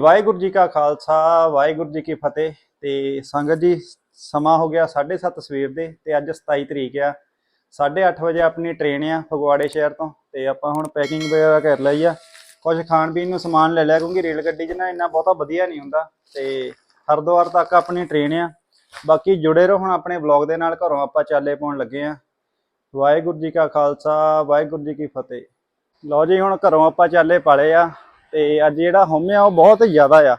ਵਾਹਿਗੁਰੂ ਜੀ ਕਾ ਖਾਲਸਾ, ਵਾਹਿਗੁਰੂ ਜੀ ਕੀ ਫਤਿਹ। ਤੇ ਸੰਗਤ ਜੀ, ਸਮਾਂ ਹੋ ਗਿਆ 7:30 ਸਵੇਰ ਦੇ ਤੇ ਅੱਜ 27 ਤਰੀਕ ਆ। 8:30 ਵਜੇ ਆਪਣੀ ਟ੍ਰੇਨ ਆ ਫਗਵਾੜੇ ਸ਼ਹਿਰ ਤੋਂ ਤੇ ਆਪਾਂ ਹੁਣ ਪੈਕਿੰਗ ਵਗੈਰਾ ਕਰ ਲਈ ਆ। ਕੁਝ ਖਾਣ ਪੀਣ ਨੂੰ ਸਮਾਨ ਲੈ ਲਿਆ ਕਿਉਂਕਿ ਰੇਲ ਗੱਡੀ 'ਚ ਨਾ ਇੰਨਾ ਬਹੁਤਾ ਵਧੀਆ ਨਹੀਂ ਹੁੰਦਾ ਤੇ ਹਰਿਦੁਆਰ ਤੱਕ ਆਪਣੀ ਟ੍ਰੇਨ ਆ। ਬਾਕੀ ਜੁੜੇ ਰਹੋ ਹੁਣ ਆਪਣੇ ਵਲੌਗ ਦੇ ਨਾਲ, ਘਰੋਂ ਆਪਾਂ ਚਾਲੇ ਪਾਉਣ ਲੱਗੇ ਆ। ਵਾਹਿਗੁਰੂ ਜੀ ਕਾ ਖਾਲਸਾ, ਵਾਹਿਗੁਰੂ ਜੀ ਕੀ ਫਤਿਹ। ਲਓ ਜੀ, ਹੁਣ ਘਰੋਂ ਆਪਾਂ ਚਾਲੇ ਪਾਲੇ ਆ। ਤੇ ਅੱਜ ਜਿਹੜਾ ਹਉਮੈ ਆ, ਉਹ ਬਹੁਤ ਜ਼ਿਆਦਾ ਆ।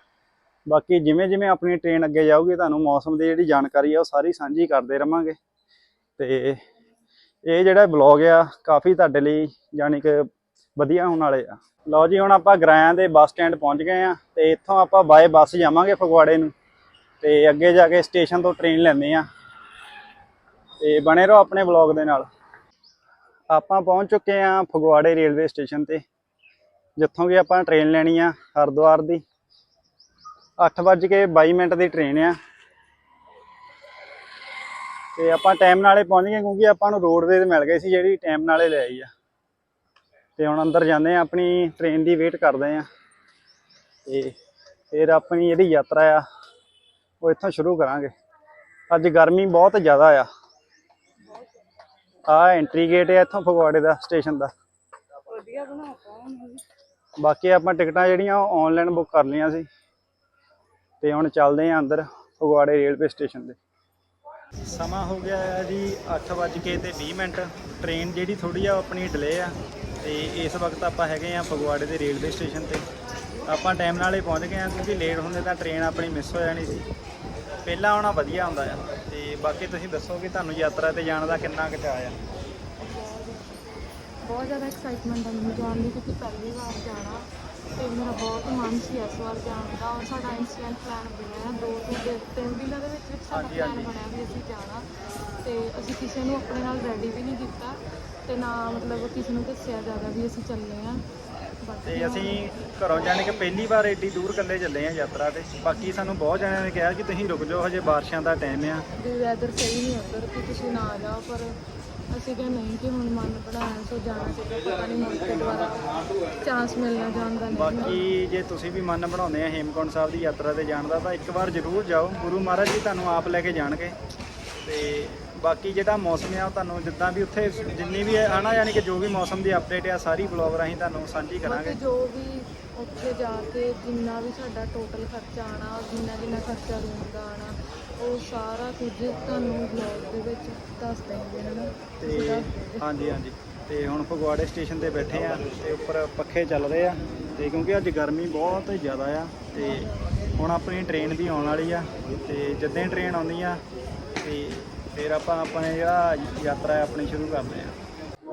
ਬਾਕੀ ਜਿਵੇਂ ਜਿਵੇਂ ਆਪਣੀ ਟ੍ਰੇਨ ਅੱਗੇ ਜਾਊਗੀ, ਤੁਹਾਨੂੰ ਮੌਸਮ ਦੀ ਜਿਹੜੀ ਜਾਣਕਾਰੀ ਆ, ਉਹ ਸਾਰੀ ਸਾਂਝੀ ਕਰਦੇ ਰਵਾਂਗੇ। ਤੇ ਇਹ ਜਿਹੜਾ ਬਲੌਗ ਆ, ਕਾਫੀ ਤੁਹਾਡੇ ਲਈ ਯਾਨੀ ਕਿ ਵਧੀਆ ਹੋਣ ਵਾਲੇ ਆ। ਲਓ ਜੀ, ਹੁਣ ਆਪਾਂ ਗਰਾਇਆਂ ਦੇ ਬੱਸ ਸਟੈਂਡ ਪਹੁੰਚ ਗਏ ਆ ਤੇ ਇੱਥੋਂ ਆਪਾਂ ਬਾਏ ਬੱਸ ਜਾਵਾਂਗੇ ਫਗਵਾੜੇ ਨੂੰ। ਤੇ ਅੱਗੇ ਜਾ ਕੇ ਸਟੇਸ਼ਨ ਤੋਂ ਟ੍ਰੇਨ ਲੈਂਦੇ ਆ। ਤੇ ਬਣੇ ਰਹੋ ਆਪਣੇ ਬਲੌਗ ਦੇ ਨਾਲ। ਆਪਾਂ ਪਹੁੰਚ ਚੁੱਕੇ ਆ ਫਗਵਾੜੇ ਰੇਲਵੇ ਸਟੇਸ਼ਨ ਤੇ। ਜਿੱਥੋਂ ਕਿ ਆਪਾਂ ਟ੍ਰੇਨ ਲੈਣੀ ਆ ਹਰਿਦੁਆਰ ਦੀ। 8:22 ਮਿੰਟ ਦੀ ਟ੍ਰੇਨ ਆ। ਤੇ ਆਪਾਂ ਟਾਈਮ ਨਾਲੇ ਪਹੁੰਚ ਗਏ ਕਿਉਂਕਿ ਆਪਾਂ ਨੂੰ ਰੋਡਵੇ ਤੇ ਮਿਲ ਗਈ ਸੀ ਜਿਹੜੀ ਟਾਈਮ ਨਾਲੇ ਲੈ ਆਈ ਆ। ਤੇ ਹੁਣ ਅੰਦਰ ਜਾਂਦੇ ਆ, ਆਪਣੀ ਟ੍ਰੇਨ ਦੀ ਵੇਟ ਕਰਦੇ ਆ। ਤੇ ਫਿਰ ਆਪਣੀ ਜਿਹੜੀ ਯਾਤਰਾ ਆ, ਉਹ ਇੱਥੋਂ ਸ਼ੁਰੂ ਕਰਾਂਗੇ। ਅੱਜ ਗਰਮੀ ਬਹੁਤ ਜ਼ਿਆਦਾ ਆ। ਆ ਐਂਟਰੀ ਗੇਟ ਹੈ ਇੱਥੋਂ ਫਗਵਾੜੇ ਦਾ ਸਟੇਸ਼ਨ ਦਾ। ਵਧੀਆ ਬਣਾਤਾ ਬਾਕੀ ਆਪਾਂ ਟਿਕਟਾਂ ਜਿਹੜੀਆਂ ਉਹ ਆਨਲਾਈਨ ਬੁੱਕ ਕਰ ਲਈਆਂ ਸੀ। ਤੇ ਹੁਣ ਚੱਲਦੇ ਆਂ ਅੰਦਰ ਫਗਵਾੜੇ ਰੇਲਵੇ ਸਟੇਸ਼ਨ ਤੇ। ਸਮਾਂ ਹੋ ਗਿਆ ਹੈ ਜੀ 8:00 ਤੇ 20 ਮਿੰਟ। ਟ੍ਰੇਨ ਜਿਹੜੀ ਥੋੜੀ ਆ ਉਹ ਆਪਣੀ ਡਿਲੇ ਆ। ਤੇ ਇਸ ਵਕਤ ਆਪਾਂ ਹੈਗੇ ਆ ਫਗਵਾੜੇ ਦੇ ਰੇਲਵੇ ਸਟੇਸ਼ਨ ਤੇ। ਆਪਾਂ ਟਾਈਮ ਨਾਲ ਹੀ ਪਹੁੰਚ ਗਏ ਆ ਕਿਉਂਕਿ ਲੇਟ ਹੁੰਦੇ ਤਾਂ ਟ੍ਰੇਨ ਆਪਣੀ ਮਿਸ ਹੋ ਜਾਣੀ ਸੀ। ਪਹਿਲਾਂ ਆਉਣਾ ਵਧੀਆ ਹੁੰਦਾ ਆ। ਤੇ ਬਾਕੀ ਤੁਸੀਂ ਦੱਸੋ ਕਿ ਤੁਹਾਨੂੰ ਯਾਤਰਾ ਤੇ ਜਾਣ ਦਾ ਕਿੰਨਾ ਕੁ ਚਾਅ ਆ? ਬਹੁਤ ਜ਼ਿਆਦਾ ਐਕਸਾਈਟਮੈਂਟ ਹੈ ਮੈਨੂੰ ਜਾਣ ਦੀ ਕਿਉਂਕਿ ਪਹਿਲੀ ਵਾਰ ਜਾਣਾ ਤੇ ਮੇਰਾ ਬਹੁਤ ਮਨ ਸੀ ਇਸ ਵਾਰ ਜਾਣ ਦਾ ਔਰ ਸਾਡਾ ਇਨਸਟੈਂਟ ਪਲਾਨ ਬਣਿਆ ਹੈ ਦੋ ਤੋਂ ਤਿੰਨ- ਤਿੰਨ ਦਿਨਾਂ ਦੇ ਵਿੱਚ ਵਿੱਚ ਸਾਡਾ ਪਲਾਨ। ਬਣਿਆ ਵੀ ਅਸੀਂ ਜਾਣਾ ਤੇ ਅਸੀਂ ਕਿਸੇ ਨੂੰ ਆਪਣੇ ਨਾਲ ਰੈਡੀ ਵੀ ਨਹੀਂ ਕੀਤਾ ਤੇ ਨਾ ਮਤਲਬ ਕਿਸੇ ਨੂੰ ਦੱਸਿਆ ਜ਼ਿਆਦਾ ਵੀ ਅਸੀਂ ਚੱਲੇ ਆ ਤੇ ਅਸੀਂ ਘਰੋਂ ਜਾਣੇ ਕਿ ਪਹਿਲੀ ਵਾਰ ਏਡੀ ਦੂਰ ਇਕੱਲੇ ਚੱਲੇ ਆ ਯਾਤਰਾ ਤੇ। ਬਾਕੀ ਸਾਨੂੰ ਬਹੁਤ ਜਣਿਆਂ ਨੇ ਕਿਹਾ ਕਿ ਤੁਸੀਂ ਰੁਕ ਜਾਓ ਹਜੇ ਬਾਰਿਸ਼ਾਂ ਦਾ ਟਾਈਮ ਆ। ਵੀ ਵੈਦਰ ਸਹੀ ਨਹੀਂ ਉੱਧਰ ਕਿ ਤੁਸੀਂ ਨਾ ਜਾਓ ਪਰ ਅਸੀਂ ਕਿਹਾ ਨਹੀਂ ਕਿ ਹੁਣ ਮਨ ਬਣਾਇਆ ਸੋ ਜਾਣਾ ਚਾਹੀਦਾ ਪਤਾ ਨਹੀਂ ਮੁੜ ਕੇ ਦੁਬਾਰਾ ਚਾਂਸ ਮਿਲਣਾ ਜਾਣ ਦਾ ਨਹੀਂ। ਬਾਕੀ ਜੇ ਤੁਸੀਂ ਵੀ ਮਨ ਬਣਾਉਂਦੇ ਆ ਹੇਮਕੁੰਟ ਸਾਹਿਬ ਦੀ ਯਾਤਰਾ ਤੇ ਜਾਣ ਦਾ ਤਾਂ ਇੱਕ ਵਾਰ ਜ਼ਰੂਰ ਜਾਓ। ਗੁਰੂ ਮਹਾਰਾਜ ਜੀ ਤੁਹਾਨੂੰ ਆਪ ਲੈ ਕੇ ਜਾਣਗੇ। ਤੇ ਬਾਕੀ ਜਿਹੜਾ ਮੌਸਮ ਆ ਉਹ ਤੁਹਾਨੂੰ ਜਿੱਦਾਂ ਵੀ ਉੱਥੇ ਜਿੰਨੀ ਵੀ ਆਣਾ ਯਾਨੀ ਕਿ ਜੋ ਵੀ ਮੌਸਮ ਦੀ ਅਪਡੇਟ ਆ ਸਾਰੀ ਬਲੌਗ ਰਾਹੀਂ ਤੁਹਾਨੂੰ ਸਾਂਝੀ ਬਾਕੀ ਕਰਾਂਗੇ। ਜੋ ਵੀ ਉੱਥੇ ਜਾ ਕੇ ਜਿੰਨਾ ਵੀ ਸਾਡਾ ਟੋਟਲ ਖਰਚਾ ਆਣਾ ਜਿੰਨਾ ਜਿੰਨਾ ਖਰਚਾ ਰੂਮ ਦਾ ਆਣਾ ਉਹ ਸਾਰਾ ਕੁਝ ਤੁਹਾਨੂੰ ਵਲੌਗ ਦੇ ਵਿੱਚ ਦੱਸ ਦੇਣਗੇ ਹਨਾ ਤੁਸੀਂ ਤੇ ਦੱਸ ਦਿਓ। ਹਾਂਜੀ ਹਾਂਜੀ। ਤੇ ਹੁਣ ਫਗਵਾੜੇ ਸਟੇਸ਼ਨ ਤੇ ਬੈਠੇ ਆ ਤੇ ਉੱਪਰ ਪੱਖੇ ਚੱਲ ਰਹੇ ਆ ਤੇ ਕਿਉਂਕਿ ਅੱਜ ਗਰਮੀ ਬਹੁਤ ਜ਼ਿਆਦਾ ਆ ਤੇ ਹੁਣ ਆਪਣੀ ਟ੍ਰੇਨ ਵੀ ਆਉਣ ਵਾਲੀ ਆ ਤੇ ਜਦੋਂ ਟ੍ਰੇਨ ਆਉਂਦੀ ਆ ਤੇ ਫਿਰ ਆਪਾਂ ਆਪਣੇ ਜਿਹੜਾ ਯਾਤਰਾ ਹੈ ਆਪਣੀ ਸ਼ੁਰੂ ਕਰਦੇ ਆ।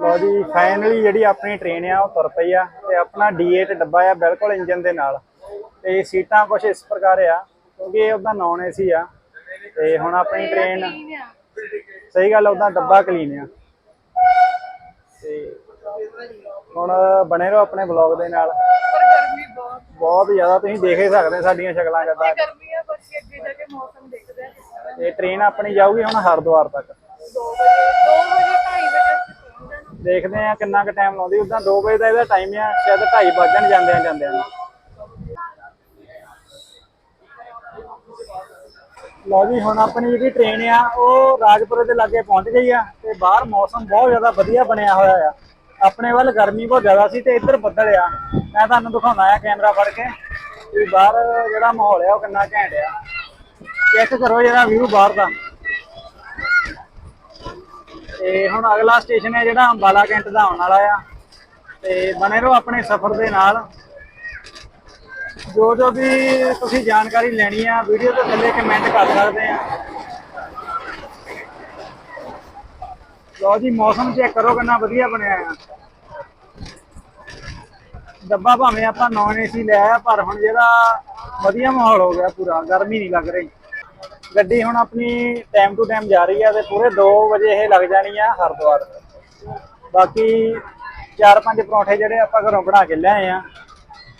ਲੋ ਜੀ ਫਾਈਨਲੀ ਜਿਹੜੀ ਆਪਣੀ ਟ੍ਰੇਨ ਆ ਉਹ ਤੁਰ ਪਈ ਆ ਤੇ ਆਪਣਾ D8 ਡੱਬਾ ਆ ਬਿਲਕੁਲ ਇੰਜਨ ਦੇ ਨਾਲ। ਤੇ ਸੀਟਾਂ ਕੁਝ ਇਸ ਪ੍ਰਕਾਰ ਆ ਕਿਉਂਕਿ ਇਹ ਉਹਦਾ ਨੌਨ ਏਸੀ ਆ। ਤੇ ਹੁਣ ਆਪਣੀ ਟ੍ਰੇਨ ਸਹੀ ਗੱਲ ਉਹਦਾ ਡੱਬਾ ਕਲੀਨ ਆ। ਤੇ ਹੁਣ ਬਣੇ ਰਹੋ ਆਪਣੇ ਬਲੌਗ ਦੇ ਨਾਲ। ਪਰ ਗਰਮੀ ਬਹੁਤ ਬਹੁਤ ਜ਼ਿਆਦਾ ਤੁਸੀਂ ਦੇਖ ਹੀ ਸਕਦੇ ਸਾਡੀਆਂ ਸ਼ਕਲਾਂ ਜਦਾਂ। ਗਰਮੀ ਆ ਬਾਕੀ ਅੱਗੇ ਜਾ ਕੇ ਮੌਸਮ ਦੇਖਦੇ ਆ ਤੇ ਟ੍ਰੇਨ ਆਪਣੀ ਜਾਊਗੀ ਹੁਣ ਹਰਿਦੁਆਰ ਤੱਕ। 2 ਵਜੇ 2 ਵਜੇ 2:30 ਵਜੇ ਦੇਖਦੇ ਆ ਕਿੰਨਾ ਕੁ ਟਾਈਮ ਲਾਉਂਦੀ ਉਦਾਂ 2 ਵਜੇ ਦਾ ਇਹਦਾ ਟਾਈਮ ਆ ਸ਼ਾਇਦ 2:30 ਵੱਜਣ ਜਾਂਦੇ ਆ ਜਾਂਦੇ ਆ ਲਓ ਜੀ, ਹੁਣ ਆਪਣੀ ਜਿਹੜੀ ਟ੍ਰੇਨ ਆ, ਉਹ ਰਾਜਪੁਰੇ ਦੇ ਲਾਗੇ ਪਹੁੰਚ ਗਈ ਆ ਤੇ ਬਾਹਰ ਮੌਸਮ ਬਹੁਤ ਜ਼ਿਆਦਾ ਵਧੀਆ ਬਣਿਆ ਹੋਇਆ ਆ। ਆਪਣੇ ਵੱਲ ਗਰਮੀ ਬਹੁਤ ਜ਼ਿਆਦਾ ਸੀ ਤੇ ਇੱਧਰ ਬੱਦਲ ਆ। ਮੈਂ ਤੁਹਾਨੂੰ ਦਿਖਾਉਣਾ ਆ ਕੈਮਰਾ ਫੜ ਕੇ ਵੀ ਬਾਹਰ ਜਿਹੜਾ ਮਾਹੌਲ ਆ, ਉਹ ਕਿੰਨਾ ਘੈਂਟ ਆ। ਚੈੱਕ ਕਰੋ ਜਿਹੜਾ ਵਿਊ ਬਾਹਰ ਦਾ। ਤੇ ਹੁਣ ਅਗਲਾ ਸਟੇਸ਼ਨ ਹੈ ਜਿਹੜਾ ਅੰਬਾਲਾ ਕੈਂਟ ਦਾ ਆਉਣ ਵਾਲਾ ਆ। ਤੇ ਬਣੇ ਰਹੋ ਆਪਣੇ ਸਫ਼ਰ ਦੇ ਨਾਲ। ਜੋ ਜੋ ਵੀ ਤੁਸੀਂ ਜਾਣਕਾਰੀ ਲੈਣੀ ਆ, ਵੀਡੀਓ ਦੇ ਥੱਲੇ ਕਮੈਂਟ ਕਰ ਸਕਦੇ ਆ। ਲਓ ਜੀ, ਮੌਸਮ ਚੈੱਕ ਕਰੋ ਕਿੰਨਾ ਵਧੀਆ ਬਣਿਆ ਆ। ਡੱਬਾ ਭਾਵੇਂ ਆਪਾਂ ਨੌਨ ਏਸੀ ਲਿਆ ਪਰ ਹੁਣ ਜਿਹੜਾ ਵਧੀਆ ਮਾਹੌਲ ਹੋ ਗਿਆ ਪੂਰਾ, ਗਰਮੀ ਨਹੀਂ ਲੱਗ ਰਹੀ। ਗੱਡੀ ਹੁਣ ਆਪਣੀ ਟਾਈਮ ਟੂ ਟਾਈਮ ਜਾ ਰਹੀ ਆ ਤੇ ਪੂਰੇ 2 ਵਜੇ ਇਹ ਲੱਗ ਜਾਣੀ ਆ ਹਰਿਦੁਆਰ। ਬਾਕੀ ਚਾਰ ਪੰਜ ਪਰੌਂਠੇ ਜਿਹੜੇ ਆਪਾਂ ਘਰੋਂ ਬਣਾ ਕੇ ਲਿਆਏ ਆ।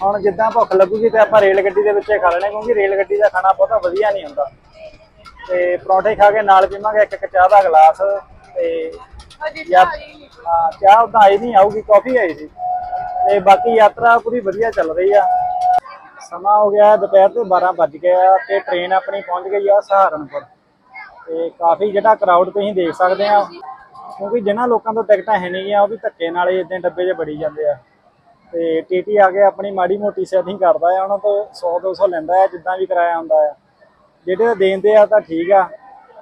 ਹੁਣ ਜਿੱਦਾਂ ਭੁੱਖ ਲੱਗੂਗੀ ਤੇ ਆਪਾਂ ਰੇਲ ਗੱਡੀ ਦੇ ਵਿੱਚ ਹੀ ਖਾ ਲੈਣੇ ਕਿਉਂਕਿ ਰੇਲ ਗੱਡੀ ਦਾ ਖਾਣਾ ਬਹੁਤਾ ਵਧੀਆ ਨਹੀਂ ਹੁੰਦਾ। ਤੇ ਪਰੌਂਠੇ ਖਾ ਕੇ ਨਾਲ ਪੀਵਾਂਗੇ ਇੱਕ ਇੱਕ ਚਾਹ ਦਾ ਗਲਾਸ ਤੇ ਯਾ ਹਾਂ ਚਾਹ ਉਦਾਂ ਆਈ ਨਹੀਂ ਆਊਗੀ ਕਾਫੀ ਆਈ ਸੀ। ਤੇ ਬਾਕੀ ਯਾਤਰਾ ਪੂਰੀ ਵਧੀਆ ਚੱਲ ਰਹੀ ਆ। ਸਮਾਂ ਹੋ ਗਿਆ ਦੁਪਹਿਰ ਦੇ 12 ਵੱਜ ਗਏ ਆ ਤੇ ਟ੍ਰੇਨ ਆਪਣੀ ਪਹੁੰਚ ਗਈ ਆ ਸਹਾਰਨਪੁਰ। ਤੇ ਕਾਫੀ ਜਿਹੜਾ ਕਰਾਊਡ ਤੁਸੀਂ ਦੇਖ ਸਕਦੇ ਆ ਕਿਉਂਕਿ ਜਿਨ੍ਹਾਂ ਲੋਕਾਂ ਤੋਂ ਟਿਕਟਾਂ ਹੈ ਨਹੀਂ ਗੀਆਂ ਉਹ ਵੀ ਧੱਕੇ ਨਾਲ ਹੀ ਇਦਾਂ ਡੱਬੇ 'ਚ ਬੜੀ ਜਾਂਦੇ ਆ। ਤੇ ਟੀਟੀ ਆ ਕੇ ਆਪਣੀ ਮਾੜੀ ਮੋਟੀ ਸੈਟਿੰਗ ਕਰਦਾ ਆ, ਉਹਨਾਂ ਤੋਂ 100 200 ਲੈਂਦਾ ਆ, ਜਿੱਦਾਂ ਵੀ ਕਿਰਾਇਆ ਹੁੰਦਾ ਆ। ਜਿਹੜੇ ਦੇਂਦੇ ਆ ਤਾਂ ਠੀਕ ਆ,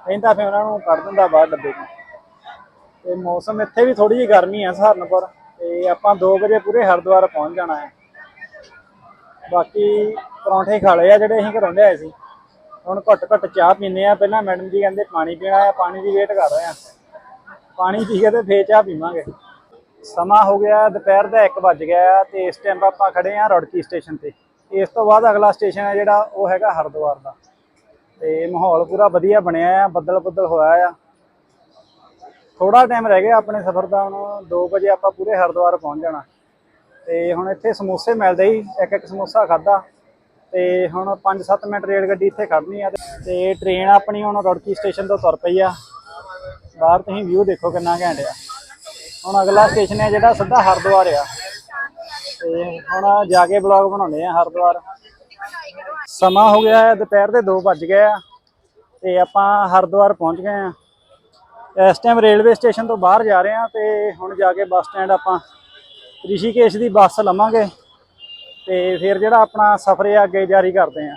ਨਹੀਂ ਤਾਂ ਫਿਰ ਉਹਨਾਂ ਨੂੰ ਕੱਢ ਦਿੰਦਾ ਬਾਹਰ ਡੱਬੇ ਤੋਂ ਤੇ ਮੌਸਮ ਇੱਥੇ ਵੀ ਥੋੜੀ ਜਿਹੀ ਗਰਮੀ ਆ ਸਹਾਰਨਪੁਰ, ਤੇ ਆਪਾਂ 2 ਵਜੇ ਪੂਰੇ ਹਰਿਦੁਆਰ ਪਹੁੰਚ ਜਾਣਾ ਹੈ ਬਾਕੀ ਪਰੌਂਠੇ ਖਾ ਲਏ ਆ ਜਿਹੜੇ ਅਸੀਂ ਘਰੋਂ ਲਿਆਏ ਸੀ। ਹੁਣ ਘੁੱਟ ਘੱਟ ਚਾਹ ਪੀਨੇ ਆ, ਪਹਿਲਾਂ ਮੈਡਮ ਜੀ ਕਹਿੰਦੇ ਪਾਣੀ ਪੀਣਾ ਆ, ਪਾਣੀ ਦੀ ਵੇਟ ਕਰ ਰਹੇ ਆ। ਪਾਣੀ ਪੀ ਕੇ ਤੇ ਫੇਰ ਚਾਹ ਪੀਵਾਂਗੇ। ਸਮਾਂ ਹੋ ਗਿਆ, ਦੁਪਹਿਰ ਦਾ 1 ਵੱਜ ਗਿਆ ਆ ਤੇ ਇਸ ਟਾਈਮ ਆਪਾਂ ਖੜੇ ਆ ਰੁੜਕੀ ਸਟੇਸ਼ਨ ਤੇ। ਇਸ ਤੋਂ ਬਾਅਦ ਅਗਲਾ ਸਟੇਸ਼ਨ ਹੈ ਜਿਹੜਾ ਉਹ ਹੈਗਾ ਹਰਿਦੁਆਰ ਦਾ। ਤੇ ਮਾਹੌਲ ਪੂਰਾ ਵਧੀਆ ਬਣਿਆ ਆ, ਬੱਦਲ ਬੱਦਲ ਹੋਇਆ ਆ। ਥੋੜਾ ਟਾਈਮ ਰਹਿ ਗਿਆ ਆਪਣੇ ਸਫ਼ਰ ਦਾ, ਹੁਣ 2 ਵਜੇ ਆਪਾਂ ਪੂਰੇ ਹਰਿਦੁਆਰ ਪਹੁੰਚ ਜਾਣਾ। ਤੇ ਹੁਣ ਇੱਥੇ ਸਮੋਸੇ ਮਿਲਦੇ ਹੀ, ਇੱਕ ਇੱਕ ਸਮੋਸਾ ਖਾਦਾ ਤੇ ਹੁਣ 5-7 ਮਿੰਟ ਰੇਲ ਗੱਡੀ ਇੱਥੇ ਖੜਨੀ ਆ ਤੇ- ਤੇ ਟ੍ਰੇਨ ਆਪਣੀ ਹੁਣ ਰੁੜਕੀ ਸਟੇਸ਼ਨ ਤੋਂ ਤੁਰ ਪਈ ਆ। ਬਾਹਰ ਤੁਸੀਂ ਵਿਊ ਦੇਖੋ ਕਿੰਨਾ ਘੈਂਟ ਆ। ਹੁਣ ਅਗਲਾ ਸਟੇਸ਼ਨ ਹੈ ਜਿਹੜਾ ਸਿੱਧਾ ਹਰਿਦੁਆਰ ਆ। ਤੇ ਹੁਣ ਜਾ ਕੇ ਬਲੌਗ ਬਣਾਉਂਦੇ ਆ ਹਰਿਦੁਆਰ। ਸਮਾਂ ਹੋ ਗਿਆ ਹੈ, ਦੁਪਹਿਰ ਦੇ 2 ਵੱਜ ਗਏ ਆ। ਤੇ ਆਪਾਂ ਹਰਿਦੁਆਰ ਪਹੁੰਚ ਗਏ ਆ ਇਸ ਟਾਈਮ ਰੇਲਵੇ ਸਟੇਸ਼ਨ ਤੋਂ ਬਾਹਰ ਜਾ ਰਹੇ ਆ ਤੇ ਹੁਣ ਜਾ ਕੇ ਬੱਸ ਸਟੈਂਡ ਆਪਾਂ ਰਿਸ਼ੀਕੇਸ਼ ਦੀ ਬੱਸ ਲਵਾਂਗੇ। ਤੇ ਫਿਰ ਜਿਹੜਾ ਆਪਣਾ ਸਫ਼ਰ ਹੈ ਅੱਗੇ ਜਾਰੀ ਕਰਦੇ ਆ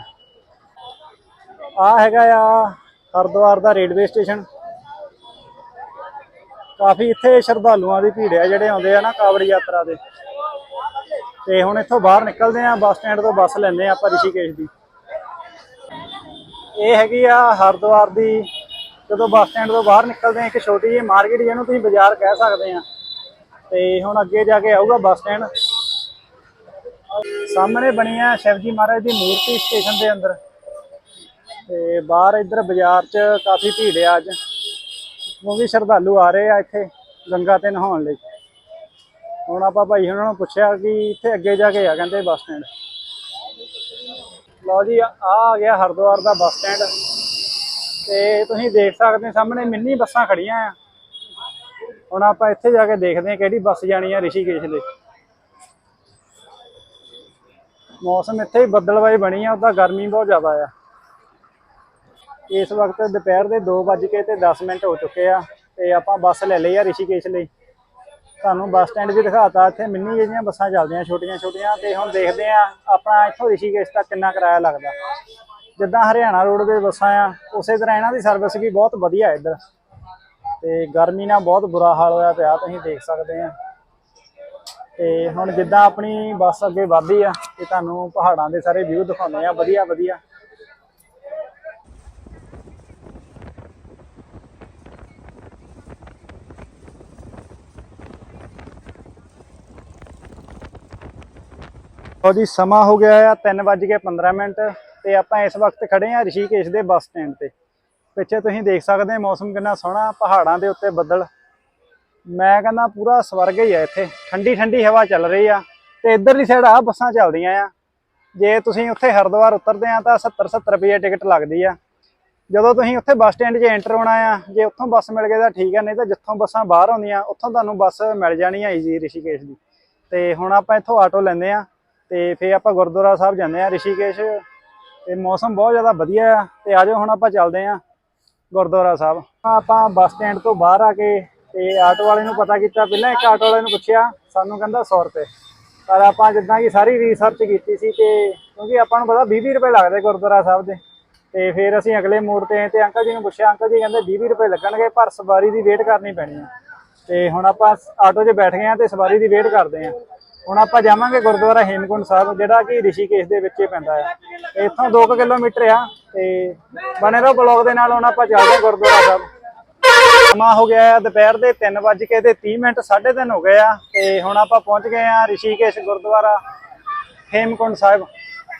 ਆ ਹੈਗਾ ਆ ਹਰਿਦੁਆਰ ਦਾ ਰੇਲਵੇ ਸਟੇਸ਼ਨ ਕਾਫੀ ਇੱਥੇ ਸ਼ਰਧਾਲੂਆਂ ਦੀ ਭੀੜ ਹੈ ਜਿਹੜੇ ਆਉਂਦੇ ਆ ਨਾ ਕਾਵੜ ਯਾਤਰਾ ਦੇ। ਤੇ ਹੁਣ ਇੱਥੋਂ ਬਾਹਰ ਨਿਕਲਦੇ ਆ, ਬੱਸ ਸਟੈਂਡ ਤੋਂ ਬੱਸ ਲੈਂਦੇ ਆ ਆਪਾਂ ਰਿਸ਼ੀਕੇਸ਼ ਦੀ। ਇਹ ਹੈਗੀ ਆ ਹਰਿਦੁਆਰ ਦੀ, ਜਦੋਂ ਬੱਸ ਸਟੈਂਡ ਤੋਂ ਬਾਹਰ ਨਿਕਲਦੇ ਆ, ਇੱਕ ਛੋਟੀ ਜਿਹੀ ਮਾਰਕੀਟ ਜਿਹਨੂੰ ਤੁਸੀਂ ਬਾਜ਼ਾਰ ਕਹਿ ਸਕਦੇ ਆ। ਤੇ ਹੁਣ ਅੱਗੇ ਜਾ ਕੇ ਆਊਗਾ ਬੱਸ ਸਟੈਂਡ। ਸਾਹਮਣੇ ਬਣੀ ਆ ਸ਼ਿਵਜੀ ਮਹਾਰਾਜ ਦੀ ਮੂਰਤੀ ਸਟੇਸ਼ਨ ਦੇ ਅੰਦਰ। ਤੇ ਬਾਹਰ ਇੱਧਰ ਬਾਜ਼ਾਰ 'ਚ ਕਾਫੀ ਭੀੜ ਆ ਅੱਜ। ਕਿਉਂਕਿ ਸ਼ਰਧਾਲੂ ਆ ਰਹੇ ਆ ਇੱਥੇ ਗੰਗਾ ਤੇ ਨਹਾਉਣ ਲਈ। ਹੁਣ ਆਪਾਂ ਭਾਈ ਉਹਨਾਂ ਨੂੰ ਪੁੱਛਿਆ ਕਿ ਇੱਥੇ ਅੱਗੇ ਜਾ ਕੇ ਆ ਕਹਿੰਦੇ ਬੱਸ ਸਟੈਂਡ। ਲਓ ਜੀ ਆ ਆ ਗਿਆ ਹਰਿਦੁਆਰ ਦਾ ਬੱਸ ਸਟੈਂਡ। ਤੇ ਤੁਸੀਂ ਦੇਖ ਸਕਦੇ ਸਾਹਮਣੇ ਮਿੰਨੀ ਬੱਸਾਂ ਖੜੀਆਂ ਆ। ਹੁਣ ਆਪਾਂ ਇੱਥੇ ਜਾ ਕੇ ਦੇਖਦੇ ਹਾਂ ਕਿਹੜੀ ਬੱਸ ਜਾਣੀ ਆ ਰਿਸ਼ੀਕੇਸ਼ ਲਈ ਮੌਸਮ ਇੱਥੇ ਹੀ ਬੱਦਲਵਾਈ ਬਣੀ ਆ ਉਹਦਾ ਗਰਮੀ ਬਹੁਤ ਜ਼ਿਆਦਾ ਆ। ਇਸ ਵਕਤ ਦੁਪਹਿਰ ਦੇ 2 ਵੱਜ ਕੇ ਤੇ 10 ਮਿੰਟ ਹੋ ਚੁੱਕੇ ਆ ਤੇ ਆਪਾਂ ਬੱਸ ਲੈ ਲਈ ਆ ਰਿਸ਼ੀਕੇਸ਼ ਲਈ। ਤੁਹਾਨੂੰ ਬੱਸ ਸਟੈਂਡ ਵੀ ਦਿਖਾਤਾ, ਇੱਥੇ ਮਿੰਨੀ ਜਿਹੜੀਆਂ ਬੱਸਾਂ ਚੱਲਦੀਆਂ, ਛੋਟੀਆਂ ਛੋਟੀਆਂ ਤੇ ਹੁਣ ਦੇਖਦੇ ਆ ਆਪਣਾ ਇੱਥੋਂ ਰਿਸ਼ੀਕੇਸ਼ ਤੱਕ ਕਿੰਨਾ ਕਿਰਾਇਆ ਲੱਗਦਾ। ਜਿੱਦਾਂ ਹਰਿਆਣਾ ਰੋਡ ਦੇ ਬੱਸਾਂ ਆ, ਉਸੇ ਤਰ੍ਹਾਂ ਇਹਨਾਂ ਦੀ ਸਰਵਿਸ ਵੀ ਬਹੁਤ ਵਧੀਆ ਇੱਧਰ। ਤੇ ਗਰਮੀ ਨਾਲ ਬਹੁਤ ਬੁਰਾ ਹਾਲ ਹੋਇਆ ਪਿਆ, ਤੁਸੀਂ ਦੇਖ ਸਕਦੇ ਆ। ਤੇ ਹੁਣ ਜਿੱਦਾਂ ਆਪਣੀ ਬੱਸ ਅੱਗੇ ਵਧਦੀ ਆ, ਤੇ ਤੁਹਾਨੂੰ ਪਹਾੜਾਂ ਦੇ ਸਾਰੇ ਵਿਊ ਦਿਖਾਉਂਦੇ ਆ ਵਧੀਆ ਵਧੀਆ ਲਓ ਜੀ, ਸਮਾਂ ਹੋ ਗਿਆ ਆ 3:15 ਮਿੰਟ ਤੇ ਆਪਾਂ ਇਸ ਵਕਤ ਖੜੇ ਆ ਰਿਸ਼ੀਕੇਸ਼ ਦੇ ਬੱਸ ਸਟੈਂਡ ਤੇ। ਪਿੱਛੇ ਤੁਸੀਂ ਦੇਖ ਸਕਦੇ ਹੋ ਮੌਸਮ ਕਿੰਨਾ ਸੋਹਣਾ, ਪਹਾੜਾਂ ਦੇ ਉੱਤੇ ਬੱਦਲ। ਮੈਂ ਕਹਿੰਦਾ ਪੂਰਾ ਸਵਰਗ ਹੀ ਆ ਇੱਥੇ ਠੰਡੀ ਠੰਡੀ ਹਵਾ ਚੱਲ ਰਹੀ ਆ ਤੇ ਇਧਰਲੀ ਸਾਈਡ ਆ ਬੱਸਾਂ ਚੱਲਦੀਆਂ ਆ। ਜੇ ਤੁਸੀਂ ਉੱਥੇ ਹਰਿਦੁਆਰ ਉਤਰਦੇ ਆ ਤਾਂ 70 70 ਰੁਪਏ ਟਿਕਟ ਲੱਗਦੀ ਆ। ਜਦੋਂ ਤੁਸੀਂ ਉੱਥੇ ਬੱਸ ਸਟੈਂਡ 'ਚ ਐਂਟਰ ਹੋਣਾ ਆ, ਜੇ ਉੱਥੋਂ ਬੱਸ ਮਿਲ ਗਈ ਤਾਂ ਠੀਕ ਆ, ਨਹੀਂ ਤਾਂ ਜਿੱਥੋਂ ਬੱਸਾਂ ਬਾਹਰ ਆਉਂਦੀਆਂ, ਉੱਥੋਂ ਤੁਹਾਨੂੰ ਬੱਸ ਮਿਲ ਜਾਣੀ ਆ ਈਜ਼ੀ ਰਿਸ਼ੀਕੇਸ਼ ਦੀ। ਤੇ ਹੁਣ ਆਪਾਂ ਇੱਥੋਂ ਆਟੋ ਲੈਂਦੇ ਆ। ਤੇ ਫੇਰ ਆਪਾਂ ਗੁਰਦੁਆਰਾ ਸਾਹਿਬ ਜਾਂਦੇ ਆ ਰਿਸ਼ੀਕੇਸ਼। ਤੇ ਮੌਸਮ ਬਹੁਤ ਜ਼ਿਆਦਾ ਵਧੀਆ ਆ, ਤੇ ਆਜੋ ਹੁਣ ਆਪਾਂ ਚੱਲਦੇ ਆ ਗੁਰਦੁਆਰਾ ਸਾਹਿਬ। ਆਪਾਂ ਬੱਸ ਸਟੈਂਡ ਤੋਂ ਬਾਹਰ ਆ ਕੇ ਤੇ ਆਟੋ ਵਾਲੇ ਨੂੰ ਪਤਾ ਕੀਤਾ, ਪਹਿਲਾਂ ਇੱਕ ਆਟੋ ਵਾਲੇ ਨੂੰ ਪੁੱਛਿਆ, ਸਾਨੂੰ ਕਹਿੰਦਾ 100 ਰੁਪਏ। ਪਰ ਆਪਾਂ ਜਿੱਦਾਂ ਕਿ ਸਾਰੀ ਰਿਸਰਚ ਕੀਤੀ ਸੀ ਤੇ ਕਿਉਂਕਿ ਆਪਾਂ ਨੂੰ ਪਤਾ 20 ਰੁਪਏ ਲੱਗਦੇ ਗੁਰਦੁਆਰਾ ਸਾਹਿਬ ਦੇ। ਤੇ ਫਿਰ ਅਸੀਂ ਅਗਲੇ ਮੋੜ ਤੇ ਆਏ ਤੇ ਅੰਕਲ ਜੀ ਨੂੰ ਪੁੱਛਿਆ, ਅੰਕਲ ਜੀ ਕਹਿੰਦੇ 20 ਰੁਪਏ ਲੱਗਣਗੇ, ਪਰ ਸਵਾਰੀ ਦੀ ਵੇਟ ਕਰਨੀ ਪੈਣੀ ਆ। ਤੇ ਹੁਣ ਆਪਾਂ ਆਟੋ 'ਚ ਬੈਠ ਗਏ ਆ ਤੇ ਸਵਾਰੀ ਦੀ ਵੇਟ ਕਰਦੇ ਆ ਹੁਣ ਆਪਾਂ ਜਾਵਾਂਗੇ ਗੁਰਦੁਆਰਾ ਹੇਮਕੁੰਟ ਸਾਹਿਬ, ਜਿਹੜਾ ਕਿ ਰਿਸ਼ੀਕੇਸ਼ ਦੇ ਵਿੱਚ ਹੀ ਪੈਂਦਾ ਆ। ਤੇ ਇੱਥੋਂ 2 ਕਿਲੋਮੀਟਰ ਆ ਤੇ ਬਣੇ ਰਹੋ ਬਲੌਗ ਦੇ ਨਾਲ, ਹੁਣ ਆਪਾਂ ਚੱਲਦੇ ਆ ਗੁਰਦੁਆਰਾ ਸਾਹਿਬ। ਸਮਾਂ ਹੋ ਗਿਆ ਹੈ ਦੁਪਹਿਰ ਦੇ 3 ਵੱਜ ਕੇ ਤੇ 30 ਮਿੰਟ 3:30 ਹੋ ਗਏ ਆ ਤੇ ਹੁਣ ਆਪਾਂ ਪਹੁੰਚ ਗਏ ਆ ਰਿਸ਼ੀਕੇਸ਼ ਗੁਰਦੁਆਰਾ ਹੇਮਕੁੰਟ ਸਾਹਿਬ।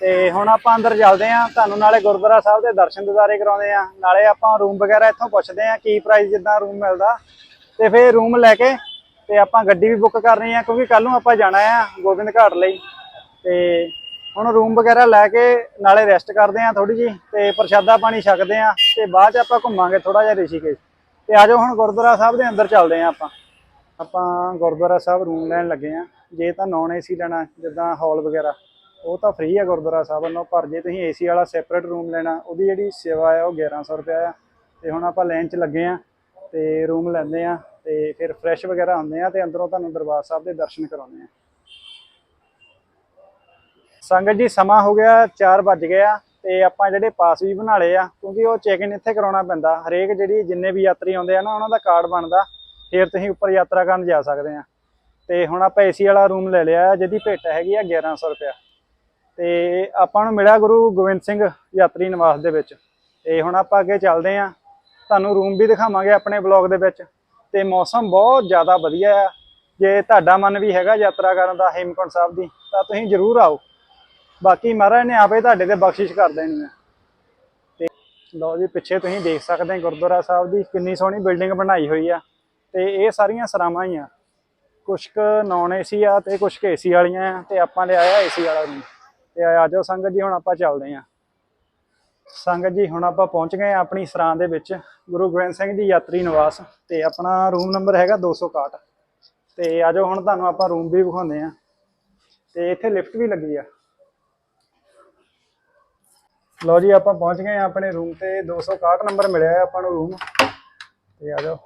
ਤੇ ਹੁਣ ਆਪਾਂ ਅੰਦਰ ਚੱਲਦੇ ਆ ਤੁਹਾਨੂੰ ਨਾਲੇ ਗੁਰਦੁਆਰਾ ਸਾਹਿਬ ਦੇ ਦਰਸ਼ਨ ਦਿਦਾਰੇ ਕਰਾਉਂਦੇ ਆ ਨਾਲੇ ਆਪਾਂ ਰੂਮ ਵਗੈਰਾ ਇੱਥੋਂ ਪੁੱਛਦੇ ਆ ਕੀ ਪ੍ਰਾਈਸ ਜਿੱਦਾਂ ਰੂਮ ਮਿਲਦਾ। ਤੇ ਫਿਰ ਰੂਮ ਲੈ ਕੇ ਤੇ ਆਪਾਂ ਗੱਡੀ ਵੀ ਬੁੱਕ ਕਰਨੀ ਆ, ਕਿਉਂਕਿ ਕੱਲ ਨੂੰ ਆਪਾਂ ਜਾਣਾ ਆ ਗੋਬਿੰਦ ਘਾਟ ਲਈ। ਤੇ ਹੁਣ ਰੂਮ ਵਗੈਰਾ ਲੈ ਕੇ ਨਾਲੇ ਰੈਸਟ ਕਰਦੇ ਆ ਥੋੜੀ ਜੀ ਤੇ ਪ੍ਰਸ਼ਾਦਾ ਪਾਣੀ ਛਕਦੇ ਆ ਤੇ ਬਾਅਦ ਚ ਆਪਾਂ ਘੁੰਮਾਂਗੇ ਥੋੜਾ ਜਿਹਾ ਰਿਸ਼ੀਕੇਸ਼। ਤੇ ਆਜੋ ਹੁਣ ਗੁਰਦੁਆਰਾ ਸਾਹਿਬ ਦੇ ਅੰਦਰ ਚੱਲਦੇ ਆ ਆਪਾਂ। ਆਪਾਂ ਗੁਰਦੁਆਰਾ ਸਾਹਿਬ ਰੂਮ ਲੈਣ ਲੱਗੇ ਆ। ਜੇ ਤਾਂ ਨੌਨ ਏਸੀ ਲੈਣਾ, ਜਿੱਦਾਂ ਹਾਲ ਵਗੈਰਾ, ਉਹ ਤਾਂ ਫ੍ਰੀ ਆ ਗੁਰਦੁਆਰਾ ਸਾਹਿਬ ਵੱਲੋਂ, ਪਰ ਜੇ ਤੁਸੀਂ ਏਸੀ ਵਾਲਾ ਸੈਪਰੇਟ ਰੂਮ ਲੈਣਾ, ਉਹਦੀ ਜਿਹੜੀ ਸੇਵਾ ਆ, ਉਹ 1100 ਰੁਪਇਆ ਆ। ਤੇ ਹੁਣ ਆਪਾਂ ਲੈਣ 'ਚ ਲੱਗੇ ਆ। ਤੇ ਰੂਮ ਲੈਂਦੇ ਆ ਤੇ ਫਿਰ ਫਰੈਸ਼ ਵਗੈਰਾ ਹੁੰਦੇ ਆ ਤੇ ਅੰਦਰੋਂ ਤੁਹਾਨੂੰ ਦਰਬਾਰ ਸਾਹਿਬ ਦੇ ਦਰਸ਼ਨ ਕਰਾਉਂਦੇ ਆ। ਸੰਗਤ ਜੀ, ਸਮਾਂ ਹੋ ਗਿਆ 4 ਵੱਜ ਗਿਆ ਆ ਤੇ ਆਪਾਂ ਜਿਹੜੇ ਪਾਸ ਵੀ ਬਣਾ ਲਏ ਆ, ਕਿਉਂਕਿ ਉਹ ਚੈੱਕ ਇਨ ਇੱਥੇ ਕਰਾਉਣਾ ਪੈਂਦਾ। ਹਰੇਕ ਜਿਹੜੀ ਜਿੰਨੇ ਵੀ ਯਾਤਰੀ ਆਉਂਦੇ ਆ ਨਾ, ਉਹਨਾਂ ਦਾ ਕਾਰਡ ਬਣਦਾ। ਫਿਰ ਤੁਸੀਂ ਉੱਪਰ ਯਾਤਰਾ ਕਰਨ ਜਾ ਸਕਦੇ ਆ। ਤੇ ਹੁਣ ਆਪਾਂ ਏਸੀ ਵਾਲਾ ਰੂਮ ਲੈ ਲਿਆ, ਜਿਹਦੀ ਭੇਟ ਹੈਗੀ ਆ 1100 ਰੁਪਇਆ। ਤੇ ਆਪਾਂ ਨੂੰ ਮਿਲਿਆ ਗੁਰੂ ਗੋਬਿੰਦ ਸਿੰਘ ਯਾਤਰੀ ਨਿਵਾਸ ਦੇ ਵਿੱਚ। ਤੇ ਹੁਣ ਆਪਾਂ ਅੱਗੇ ਚੱਲਦੇ ਆ। ਤੁਹਾਨੂੰ ਰੂਮ ਵੀ ਦਿਖਾਵਾਂਗੇ ਆਪਣੇ ਬਲੌਗ ਦੇ ਵਿੱਚ ਤੇ ਮੌਸਮ ਬਹੁਤ ਜ਼ਿਆਦਾ ਵਧੀਆ ਆ। ਜੇ ਤੁਹਾਡਾ ਮਨ ਵੀ ਹੈਗਾ ਯਾਤਰਾ ਕਰਨ ਦਾ ਹੇਮਕੁੰਟ ਸਾਹਿਬ ਦੀ, ਤਾਂ ਤੁਸੀਂ ਜ਼ਰੂਰ ਆਓ। ਬਾਕੀ ਮਹਾਰਾਜ ਨੇ ਆਪੇ ਤੁਹਾਡੇ ਤੇ ਬਖਸ਼ਿਸ਼ ਕਰ ਦੇਣੀ ਆ। ਤੇ ਲਓ ਜੀ, ਪਿੱਛੇ ਤੁਸੀਂ ਦੇਖ ਸਕਦੇ ਹੋ ਗੁਰਦੁਆਰਾ ਸਾਹਿਬ ਦੀ ਕਿੰਨੀ ਸੋਹਣੀ ਬਿਲਡਿੰਗ ਬਣਾਈ ਹੋਈ ਆ ਤੇ ਇਹ ਸਾਰੀਆਂ ਸਰਾਵਾਂ ਹੀ ਆ। ਕੁਛ ਕੁ ਨਾਨ ਏਸੀ ਆ ਤੇ ਕੁਛ ਕੁ ਏਸੀ ਵਾਲੀਆਂ ਆ ਤੇ ਆਪਾਂ ਲਿਆਇਆ ਏਸੀ ਵਾਲਾ ਰੂਮ ਤੇ ਆ ਜਾਓ ਸੰਗਤ ਜੀ, ਹੁਣ ਆਪਾਂ ਚੱਲਦੇ ਆ। ਸੰਗਤ ਜੀ, ਹੁਣ ਆਪਾਂ ਪਹੁੰਚ ਗਏ ਆ ਆਪਣੀ ਸਰਾਂ ਦੇ ਵਿੱਚ। ਗੁਰੂ ਗੋਬਿੰਦ ਸਿੰਘ ਜੀ ਯਾਤਰੀ ਨਿਵਾਸ ਤੇ ਆਪਣਾ ਰੂਮ ਨੰਬਰ ਹੈਗਾ 261 ਤੇ ਆ ਜਾਓ ਹੁਣ ਤੁਹਾਨੂੰ ਆਪਾਂ ਰੂਮ ਵੀ ਵਿਖਾਉਂਦੇ ਆ ਤੇ ਇੱਥੇ ਲਿਫਟ ਵੀ ਲੱਗੀ ਆ। ਲਓ ਜੀ, ਆਪਾਂ ਪਹੁੰਚ ਗਏ ਆ ਆਪਣੇ ਰੂਮ ਤੇ। 261 ਨੰਬਰ ਮਿਲਿਆ ਹੈ ਆਪਾਂ ਨੂੰ ਰੂਮ ਤੇ ਆ ਜਾਓ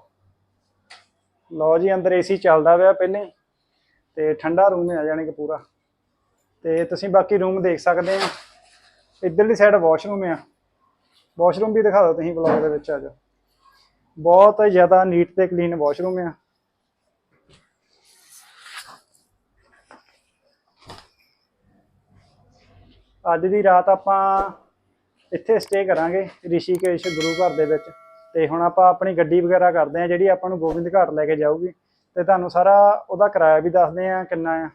ਲਓ ਜੀ, ਅੰਦਰ ਏਸੀ ਚੱਲਦਾ ਪਿਆ ਪਹਿਲੇ। ਹੀ ਤੇ ਠੰਡਾ ਰੂਮ ਹੈ ਜਾਣੀ ਕਿ ਪੂਰਾ। ਤੇ ਤੁਸੀਂ ਬਾਕੀ ਰੂਮ ਦੇਖ ਸਕਦੇ ਆ ਇੱਧਰਲੀ ਸਾਈਡ ਵਾਸ਼ਰੂਮ ਆ। ਵਾਸ਼ਰੂਮ ਵੀ ਦਿਖਾ ਦਿਓ ਤੁਸੀਂ ਬਲੌਗ ਦੇ ਵਿੱਚ ਆ ਜਾਓ ਬਹੁਤ ਜ਼ਿਆਦਾ ਨੀਟ ਤੇ ਕਲੀਨ ਵਾਸ਼ਰੂਮ ਆ। ਅੱਜ ਦੀ ਰਾਤ ਆਪਾਂ ਇੱਥੇ ਸਟੇ ਕਰਾਂਗੇ ਰਿਸ਼ੀਕੇਸ਼ ਗੁਰੂ ਘਰ ਦੇ ਵਿੱਚ। ਤੇ ਹੁਣ ਆਪਾਂ ਆਪਣੀ ਗੱਡੀ ਵਗੈਰਾ ਕਰਦੇ ਆ ਜਿਹੜੀ ਆਪਾਂ ਨੂੰ ਗੋਬਿੰਦ ਘਾਟ ਲੈ ਕੇ ਜਾਊਗੀ। ਤੇ ਤੁਹਾਨੂੰ ਸਾਰਾ ਉਹਦਾ ਕਿਰਾਇਆ ਵੀ ਦੱਸਦੇ ਆ ਕਿੰਨਾ ਆ।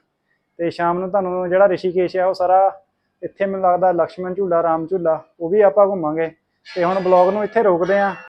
ਤੇ ਸ਼ਾਮ ਨੂੰ ਤੁਹਾਨੂੰ ਜਿਹੜਾ ਰਿਸ਼ੀਕੇਸ਼ ਆ, ਉਹ ਸਾਰਾ ਇੱਥੇ ਮੈਨੂੰ ਲੱਗਦਾ ਲਕਸ਼ਮਣ ਝੂਲਾ, ਰਾਮ ਝੂਲਾ, ਉਹ ਵੀ ਆਪਾਂ ਘੁੰਮਾਂਗੇ। ਤੇ ਹੁਣ ਬਲੌਗ ਨੂੰ ਇੱਥੇ ਰੋਕਦੇ ਆ।